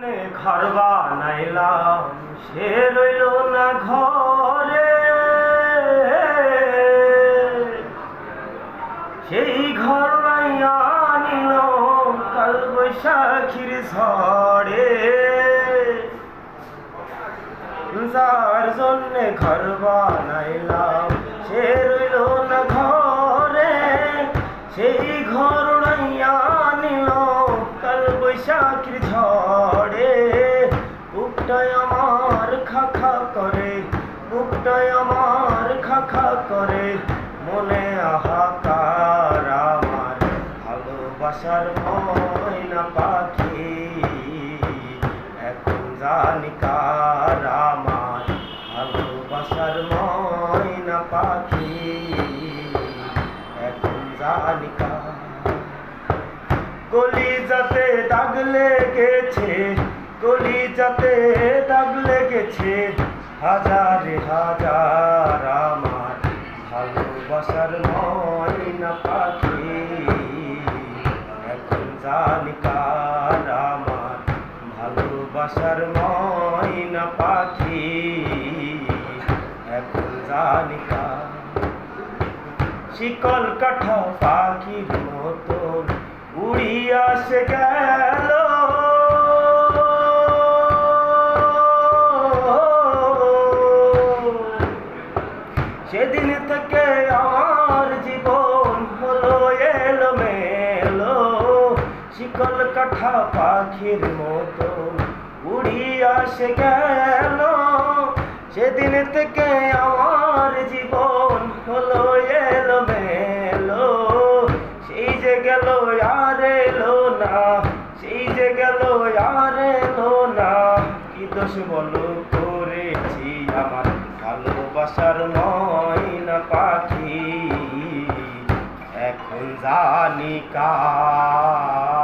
ঘর বানাইলাম, সে রইল না ঘরে। সেই ঘর বাইয়া নিল কাল বৈশাখীর ঝড়ে। যার জন্যে ঘর বানাইলাম, সে রইল না ঘরে। সেই ঘর উড়াইয়া নিল কাল বৈশাখীর ঝড়ে। করে, বুকটায় আমার খাখা করে, মনে আহাকার আমার ভালোবাসার ময়না পাখি। এখন জানি কার আমার ভালোবাসার ময়না পাখি। এখন জানি গলি যাতে দাগ লেগেছে গলি যাতে দাগ লেগেছে হাজারে হাজার আমার ভালোবাসার ময়না পাখি। এখন জানি কার আমার ভালোবাসার ময়না পাখি। এখন জানি কার শিকল কাঠা পাখির মতন উড়িয়া সে গেল। সেদিন থেকে আমার জীবন হলো এলো মেলো শিকল কাঠা পাখির মতো উড়িয়া সে গেল। সেদিন থেকে আমার জীবন হলো এলো মেলো সেই যে গেল আর এলো না, সেই যে গেল আর এলো না, কি দোষ বলো করেছি পাখি এখন জানি কার।